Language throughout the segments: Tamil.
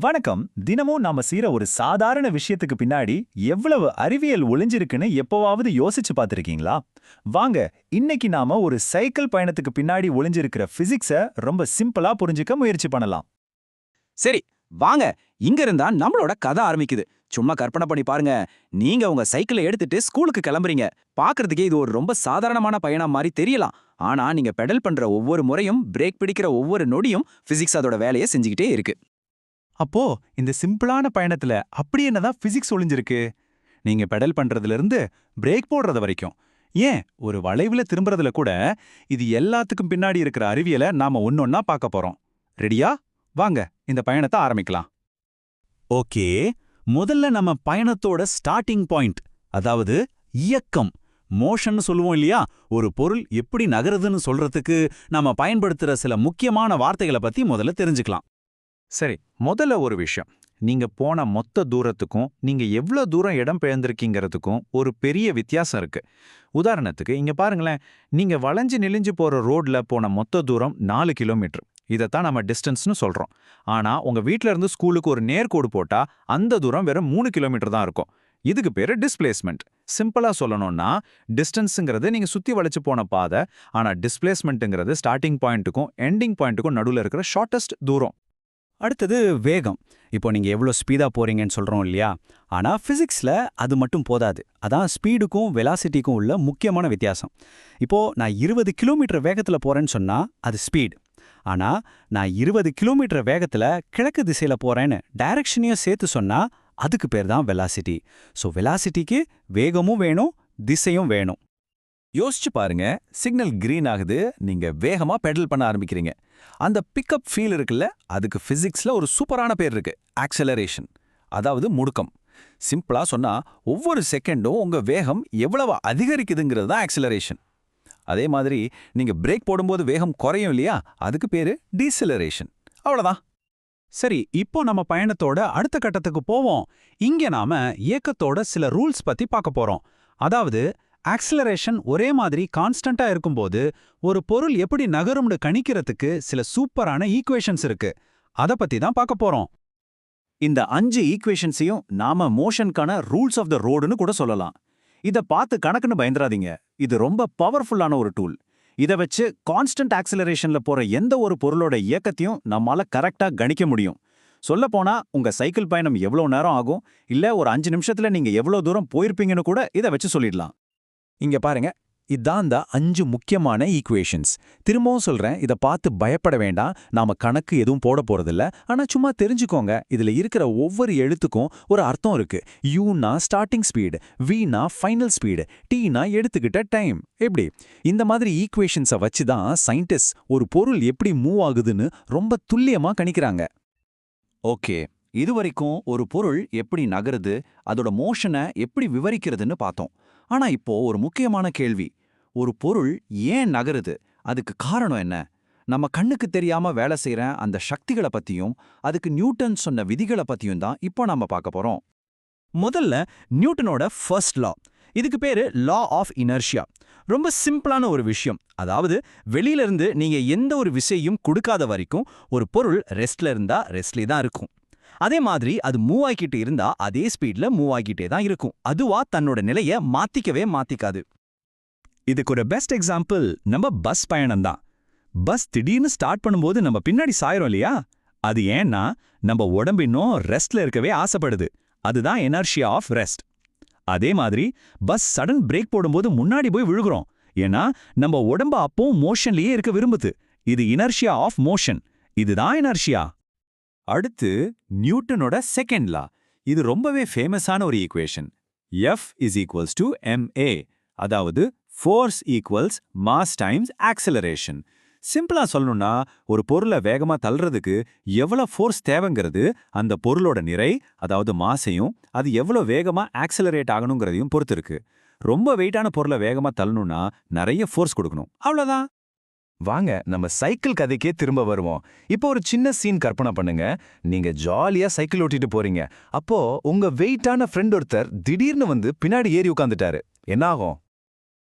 வணக்கம். தினமும் நாம செய்யற ஒரு சாதாரண விஷயத்துக்கு பின்னாடி எவ்வளவு அறிவியல் ஒளிஞ்சிருக்குன்னு எப்போவாவது யோசிச்சு பார்த்திருக்கீங்களா? வாங்க இன்னைக்கு நாம ஒரு சைக்கிள் பயணத்துக்கு பின்னாடி ஒளிஞ்சிருக்கிற பிசிக்ஸ ரொம்ப சிம்பிளா புரிஞ்சுக்க முயற்சி பண்ணலாம். சரி வாங்க. இங்க இருந்தா நம்மளோட கதை ஆரம்பிக்குது. சும்மா கற்பனை பண்ணி பாருங்க. நீங்க உங்க சைக்கிளை எடுத்துட்டு ஸ்கூலுக்கு கிளம்புறீங்க. பாக்குறதுக்கே இது ஒரு ரொம்ப சாதாரணமான பயணம் மாதிரி தெரியலாம். ஆனா நீங்க பெடல் பண்ற ஒவ்வொரு முறையும் பிரேக் பிடிக்கிற ஒவ்வொரு நொடியும் பிசிக்ஸ் அதோட வேலையை செஞ்சுக்கிட்டே இருக்கு. அப்போ இந்த சிம்பிளான பயணத்துல அப்படி என்னதான் பிசிக்ஸ் ஒளிஞ்சிருக்கு? நீங்க பெடல் பண்றதுல இருந்து பிரேக் போடுறது வரைக்கும். ஏன்? ஒரு வளைவுல திரும்புறதுல கூட இது எல்லாத்துக்கும் பின்னாடி இருக்கிற அறிவியலை நாம ஒன்னொன்னா பார்க்க போறோம். ரெடியா வாங்க இந்த பயணத்தை ஆரம்பிக்கலாம். ஓகே முதல்ல நம்ம பயணத்தோட ஸ்டார்டிங் பாயிண்ட் அதாவது இயக்கம் மோஷன் சொல்லுவோம் இல்லையா? ஒரு பொருள் எப்படி நகருதுன்னு சொல்றதுக்கு நாம பயன்படுத்துற சில முக்கியமான வார்த்தைகளை பத்தி முதல்ல தெரிஞ்சுக்கலாம். சரி முதல்ல ஒரு விஷயம். நீங்க போன மொத்த தூரத்துக்கும் நீங்க எவ்வளோ தூரம் இடம் பெயர்ந்திருக்கீங்கிறதுக்கும் ஒரு பெரிய வித்தியாசம் இருக்கு. உதாரணத்துக்கு இங்க பாருங்களேன். நீங்க வளைஞ்சு நெளிஞ்சு போற ரோட்ல போன மொத்த தூரம் நாலு கிலோமீட்டர். இதைத்தான் நம்ம டிஸ்டன்ஸ்னு சொல்றோம். ஆனா உங்க வீட்டில இருந்து ஸ்கூலுக்கு ஒரு நேர்கோடு போட்டா அந்த தூரம் வெறும் மூணு கிலோமீட்டர் தான் இருக்கும். இதுக்கு பேரு டிஸ்பிளேஸ்மெண்ட். சிம்பிளா சொல்லணும்னா டிஸ்டன்ஸுங்கிறது நீங்க சுத்தி வளைச்சு போன பாதை ஆனா டிஸ்பிளேஸ்மெண்ட்டுங்கிறது ஸ்டார்டிங் பாயிண்ட்டுக்கும் எண்டிங் பாயிண்ட்டுக்கும் நடுவில் இருக்கிற ஷார்ட்டஸ்ட் தூரம். அடுத்தது வேகம். இப்போ நீங்க எவ்வளோ ஸ்பீடா போறீங்கன்னு சொல்றோம் இல்லையா? ஆனா பிசிக்ஸ்ல அது மட்டும் போதாது. அதான் ஸ்பீடுக்கும் வெலாசிட்டிக்கும் உள்ள முக்கியமான வித்தியாசம். இப்போ நான் இருபது கிலோமீட்டர் வேகத்துல போறேன்னு சொன்னா அது ஸ்பீடு ஆனா நான் இருபது கிலோமீட்டர் வேகத்துல கிழக்கு திசையில் போறேன்னு டைரக்ஷனையும் சேர்த்து சொன்னா அதுக்கு பேர் தான் வெலாசிட்டி ஸோ வெலாசிட்டிக்கு வேகமும் வேணும் திசையும் வேணும். யோசிச்சு பாருங்க. சிக்னல் கிரீன் ஆகுது. நீங்க வேகமா பெடல் பண்ண ஆரம்பிக்கிறீங்க. அந்த பிக்கப் ஃபீல் இருக்குல்ல அதுக்கு பிசிக்ஸ்ல ஒரு சூப்பரான பேர் இருக்கு. ஆக்சலரேஷன் அதாவது முடுக்கம். சிம்பிளா சொன்னா ஒவ்வொரு செகண்டும் உங்க வேகம் எவ்வளவு அதிகரிக்குதுங்கிறது தான் ஆக்சலரேஷன் அதே மாதிரி நீங்க பிரேக் போடும்போது வேகம் குறையும் இல்லையா? அதுக்கு பேரு டீசலரேஷன் அவ்வளவுதான். சரி இப்போ நம்ம பயணத்தோட அடுத்த கட்டத்துக்கு போவோம். இங்க நாம இயக்கத்தோட சில ரூல்ஸ் பத்தி பார்க்க போறோம். அதாவது ஆக்சிலரேஷன் ஒரே மாதிரி கான்ஸ்டன்டா இருக்கும்போது ஒரு பொருள் எப்படி நகரும்னு கணிக்கிறதுக்கு சில சூப்பரான ஈக்குவேஷன்ஸ் இருக்கு. அத பத்தி தான் பார்க்க போறோம். இந்த அஞ்சு ஈக்குவேஷன்ஸையும் நாம மோஷனுக்கான ரூல்ஸ் ஆஃப் த ரோடுன்னு கூட சொல்லலாம். இத பார்த்து கணக்குன்னு பயந்துராதீங்க. இது ரொம்ப பவர்ஃபுல்லான ஒரு டூல் இத வச்சு கான்ஸ்டன்ட் ஆக்சிலரேஷன்ல போற எந்த ஒரு பொருளோட இயக்கத்தையும் நம்மால கரெக்டா கணிக்க முடியும். சொல்லப்போனா உங்க சைக்கிள் பயணம் எவ்வளோ நேரம் ஆகும்? இல்ல ஒரு அஞ்சு நிமிஷத்துல நீங்க எவ்வளோ தூரம் போயிருப்பீங்கன்னு கூட இத வச்சு சொல்லிடலாம். இங்க பாருங்க. இதான் தான் அஞ்சு முக்கியமான ஈக்குவேஷன்ஸ் திரும்பவும் சொல்றேன் இத பார்த்து பயப்பட வேண்டாம். நாம கணக்கு எதுவும் போட போறதில்ல. ஆனா சும்மா தெரிஞ்சுக்கோங்க இதுல இருக்கிற ஒவ்வொரு எழுத்துக்கும் ஒரு அர்த்தம் இருக்கு. யூனா ஸ்டார்டிங் ஸ்பீடு வீனா ஃபைனல் ஸ்பீடு டீனா எடுத்துக்கிட்ட டைம் எப்படி? இந்த மாதிரி ஈக்குவேஷன்ஸை வச்சு தான் சயின்டிஸ்ட் ஒரு பொருள் எப்படி மூவ் ஆகுதுன்னு ரொம்ப துல்லியமா கணிக்கிறாங்க. ஓகே இதுவரைக்கும் ஒரு பொருள் எப்படி நகருது அதோட மோஷனை எப்படி விவரிக்கிறதுன்னு பார்த்தோம். ஆனா இப்போ ஒரு முக்கியமான கேள்வி ஒரு பொருள் ஏன் நகருது? அதுக்கு காரணம் என்ன? நம்ம கண்ணுக்கு தெரியாம வேலை செய்யற அந்த சக்திகளை பத்தியும் அதுக்கு நியூட்டன் சொன்ன விதிகளை பத்தியும் தான் இப்போ நாம பார்க்க போறோம். முதல்ல நியூட்டனோட ஃபர்ஸ்ட் லா இதுக்கு பேரு லா ஆஃப் இனர்ஷியா ரொம்ப சிம்பிளான ஒரு விஷயம். அதாவது வெளியில இருந்து நீங்க எந்த ஒரு விஷயையும் கொடுக்காத வரைக்கும் ஒரு பொருள் ரெஸ்ட்ல இருந்தா ரெஸ்ட்லே தான் இருக்கும். அதே மாதிரி அது மூவ் ஆகிக்கிட்டு இருந்தா அதே ஸ்பீட்ல மூவ் ஆகிட்டே தான் இருக்கும். அதுவா தன்னோட நிலைய மாத்திக்கவே மாத்திக்காது. இதுக்கு ஒரு பெஸ்ட் எக்ஸாம்பிள் நம்ம பஸ் பயணம் தான். பஸ் திடீர்னு ஸ்டார்ட் பண்ணும்போது நம்ம பின்னாடி சாயிரும் இல்லையா? அது ஏன்னா நம்ம உடம்பு இன்னும் ரெஸ்ட்ல இருக்கவே ஆசைப்படுது. அதுதான் எனர்ஷியா ஆஃப் ரெஸ்ட் அதே மாதிரி பஸ் சடன் பிரேக் போடும்போது முன்னாடி போய் விழுகுறோம். ஏன்னா நம்ம உடம்பு அப்பவும் மோஷன்லயே இருக்க விரும்புது. இது இனர்ஷியா ஆஃப் மோஷன் இதுதான் இனர்ஷியா அடுத்து நியூட்டனோட செகண்ட் லா இது ரொம்பவே ஃபேமஸான ஒரு equation F is equals to MA அதாவது force equals mass times acceleration சிம்பிளா சொல்லணும்னா ஒரு பொருளை வேகமா தள்ளுறதுக்கு எவ்வளோ ஃபோர்ஸ் தேவைங்கிறது அந்த பொருளோட நிறை அதாவது மாசையும் அது எவ்வளோ வேகமா ஆக்சலரேட் ஆகணுங்கிறதையும் பொறுத்து இருக்கு. ரொம்ப வெயிட்டான பொருளை வேகமா தள்ளணும்னா நிறைய ஃபோர்ஸ் கொடுக்கணும். அவ்வளோதான் வாங்க நம்ம சைக்கிள் கதைக்கே திரும்ப வருவோம். இப்போ ஒரு சின்ன சீன் கற்பனை பண்ணுங்க. நீங்க ஜாலியா சைக்கிள் ஓட்டிட்டு போறீங்க. அப்போ உங்க வெயிட்டான ஃப்ரெண்ட் ஒருத்தர் திடீர்னு வந்து பின்னாடி ஏறி உட்காந்துட்டாரு என்ன ஆகும்?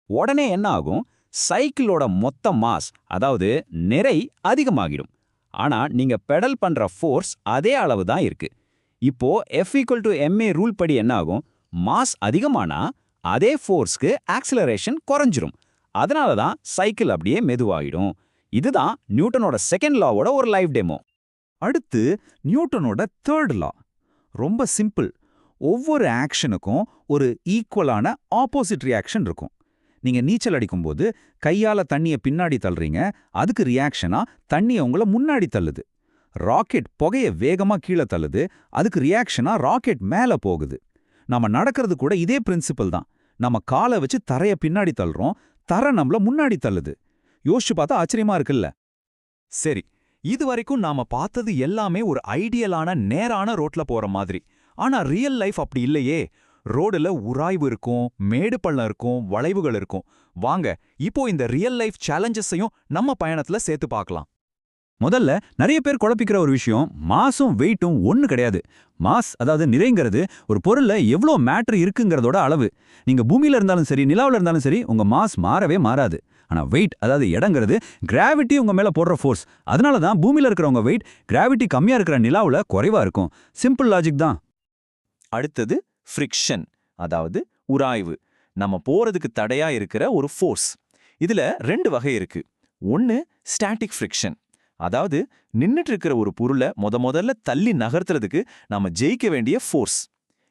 உடனே என்ன ஆகும்? சைக்கிளோட மொத்த மாஸ் அதாவது நிறை அதிகமாகிடும். ஆனா நீங்க பெடல் பண்ற ஃபோர்ஸ் அதே அளவு தான் இருக்கு. இப்போ F equal to MA rule படி என்ன ஆகும்? மாஸ் அதிகமானா அதே ஃபோர்ஸ்க்கு ஆக்சிலரேஷன் குறைஞ்சிரும். அதனால தான் சைக்கிள் அப்படியே மெதுவாயிடும். இதுதான் நியூட்டனோட செகண்ட் லாவோட ஒரு லைஃப் டெமோ அடுத்து நியூட்டனோட தேர்ட் லா ரொம்ப சிம்பிள் ஒவ்வொரு ஆக்ஷனுக்கும் ஒரு ஈக்குவலான ஆப்போசிட் ரியாக்ஷன் இருக்கும். நீங்க நீச்சல் அடிக்கும்போது கையால தண்ணிய பின்னாடி தள்ளுறீங்க அதுக்கு ரியாக்ஷனா தண்ணிய உங்கள முன்னாடி தள்ளுது. ராக்கெட் புகைய வேகமா கீழே தள்ளுது அதுக்கு ரியாக்ஷனா ராக்கெட் மேல போகுது. நம்ம நடக்கிறது கூட இதே பிரின்சிபல் தான். நம்ம காலை வச்சு தரையை பின்னாடி தள்ளுறோம் தர நம்மள முன்னாடி தள்ளுது. யோசிச்சு பார்த்தா ஆச்சரியமா இருக்குல்ல. சரி இது வரைக்கும் நாம பார்த்தது எல்லாமே ஒரு ஐடியலான நேரான ரோட்ல போற மாதிரி. ஆனா ரியல் லைஃப் அப்படி இல்லையே. ரோடுல உராய்வு இருக்கும் மேடு பள்ளம் இருக்கும் வளைவுகள் இருக்கும். வாங்க இப்போ இந்த ரியல் லைஃப் சேலஞ்சஸையும் நம்ம பயணத்துல சேர்த்து பார்க்கலாம். முதல்ல நிறைய பேர் குழப்பிக்கிற ஒரு விஷயம் மாஸும் வெயிட்டும் ஒன்னு கிடையாது. மாஸ் அதாவது நிறைங்கிறது ஒரு பொருள்ல எவ்வளோ மேட்ரு இருக்குங்கிறதோட அளவு. நீங்க பூமியில இருந்தாலும் சரி நிலாவுல இருந்தாலும் சரி உங்க மாஸ் மாறவே மாறாது. ஆனா வெயிட் அதாவது இடங்கிறது கிராவிட்டி உங்க மேல போடுற ஃபோர்ஸ் அதனால தான் பூமியில இருக்கிறவங்க வெயிட் கிராவிட்டி கம்மியா இருக்கிற நிலாவுல குறைவா இருக்கும். சிம்பிள் லாஜிக் தான். அடுத்தது ஃப்ரிக்ஷன் அதாவது உராய்வு. நம்ம போறதுக்கு தடையா இருக்கிற ஒரு ஃபோர்ஸ் இதுல ரெண்டு வகை இருக்கு. ஒன்னு ஸ்டாட்டிக் ஃப்ரிக்ஷன் அதாவது நின்னுட்டு இருக்கிற ஒரு பொருளை முத முதல்ல தள்ளி நகர்த்துறதுக்கு நாம ஜெயிக்க வேண்டிய ஃபோர்ஸ்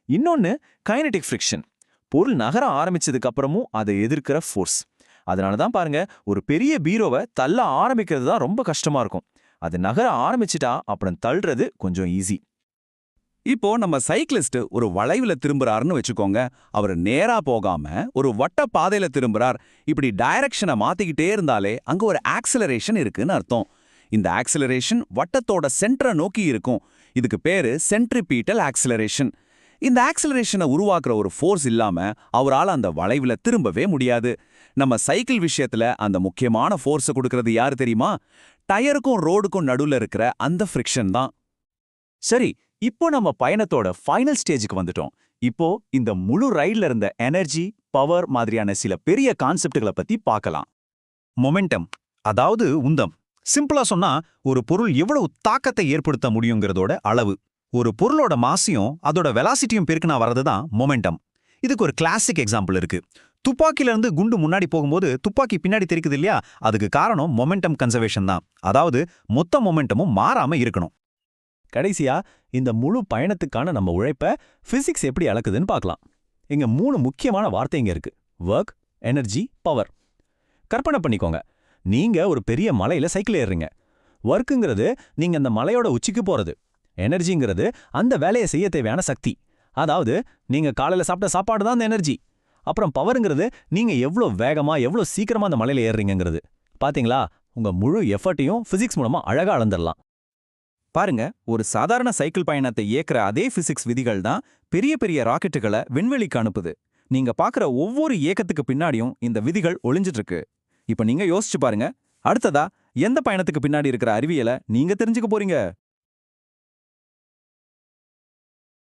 இன்னொன்னு கைனடிக் ஃப்ரிக்ஷன் பொருள் நகர ஆரம்பிச்சதுக்கு அப்புறமும் அதை எதிர்க்கிற ஃபோர்ஸ் அதனால தான் பாருங்க ஒரு பெரிய பீரோவை தள்ள ஆரம்பிக்கிறது தான் ரொம்ப கஷ்டமா இருக்கும். அது நகர ஆரம்பிச்சிட்டா அப்புறம் தள்ளுறது கொஞ்சம் ஈஸி இப்போ நம்ம சைக்கிளிஸ்ட் ஒரு வளைவுல திரும்புறாருன்னு வச்சுக்கோங்க. அவர் நேரா போகாம ஒரு வட்ட பாதையில திரும்புறார். இப்படி டைரக்ஷனை மாத்திக்கிட்டே இருந்தாலே அங்க ஒரு ஆக்சிலரேஷன் இருக்குன்னு அர்த்தம். இந்த ஆக்சிலரேஷன் வட்டத்தோட சென்டரை நோக்கி இருக்கும். இதுக்கு பேரு சென்ட்ரிபீட்டல் ஆக்சிலரேஷன் இந்த ஆக்சிலரேஷனை உருவாக்குற ஒரு ஃபோர்ஸ் இல்லாம அவரால் அந்த வளைவுல திரும்பவே முடியாது. நம்ம சைக்கிள் விஷயத்துல அந்த முக்கியமான ஃபோர்ஸை கொடுக்கறது யாரு தெரியுமா? டயருக்கும் ரோடுக்கும் நடுவுல இருக்கிற அந்த ஃப்ரிக்ஷன் தான். சரி இப்போ நம்ம பயணத்தோட ஃபைனல் ஸ்டேஜுக்கு வந்துட்டோம். இப்போ இந்த முழு ரைட்ல இருந்த எனர்ஜி பவர் மாதிரியான சில பெரிய கான்செப்டுகளை பத்தி பார்க்கலாம். மொமெண்டம் அதாவது உந்தம். சிம்பிளா சொன்னா ஒரு பொருள் எவ்வளவு தாக்கத்தை ஏற்படுத்த முடியுங்கிறதோட அளவு. ஒரு பொருளோட மாசியும் அதோட வெலாசிட்டியும் பெருக்குனா வரது தான் மொமெண்டம் இதுக்கு ஒரு கிளாசிக் எக்ஸாம்பிள் இருக்கு. துப்பாக்கில இருந்து குண்டு முன்னாடி போகும்போது துப்பாக்கி பின்னாடி தெரிக்குது இல்லையா? அதுக்கு காரணம் மொமெண்டம் கன்சர்வேஷன் தான். அதாவது மொத்த மொமெண்டமும் மாறாம இருக்கணும். கடைசியா இந்த முழு பயணத்துக்கான நம்ம உழைப்ப பிசிக்ஸ் எப்படி அளக்குதுன்னு பார்க்கலாம். இங்க மூணு முக்கியமான வார்த்தைங்க இருக்கு. ஒர்க் எனர்ஜி பவர் கற்பனை பண்ணிக்கோங்க. நீங்க ஒரு பெரிய மலையில சைக்கிள் ஏறுறீங்க. ஒர்க்குங்கிறது நீங்க அந்த மலையோட உச்சிக்கு போறது. எனர்ஜிங்கிறது அந்த வேலையை செய்ய தேவையான சக்தி. அதாவது நீங்க காலையில சாப்பிட்ட சாப்பாடு தான் அந்த எனர்ஜி. அப்புறம் பவருங்கிறது நீங்க எவ்வளோ வேகமா எவ்வளோ சீக்கிரமா அந்த மலையில ஏறுறீங்கிறது பாத்தீங்களா? உங்க முழு எஃபர்ட்டையும் பிசிக்ஸ் மூலமா அழகா அளந்துடலாம். பாருங்க ஒரு சாதாரண சைக்கிள் பயணத்தை இயக்குற அதே பிசிக்ஸ் விதிகள் தான் பெரிய பெரிய ராக்கெட்டுகளை விண்வெளிக்கு அனுப்புது. நீங்க பாக்குற ஒவ்வொரு இயக்கத்துக்கு பின்னாடியும் இந்த விதிகள் ஒளிஞ்சிட்டு இருக்கு. இப்போ நீங்க யோசிச்சு பாருங்க. அடுத்ததா எந்த பயணத்துக்கு பின்னாடி இருக்கிற அறிவியலை நீங்க தெரிஞ்சுக்க போறீங்க?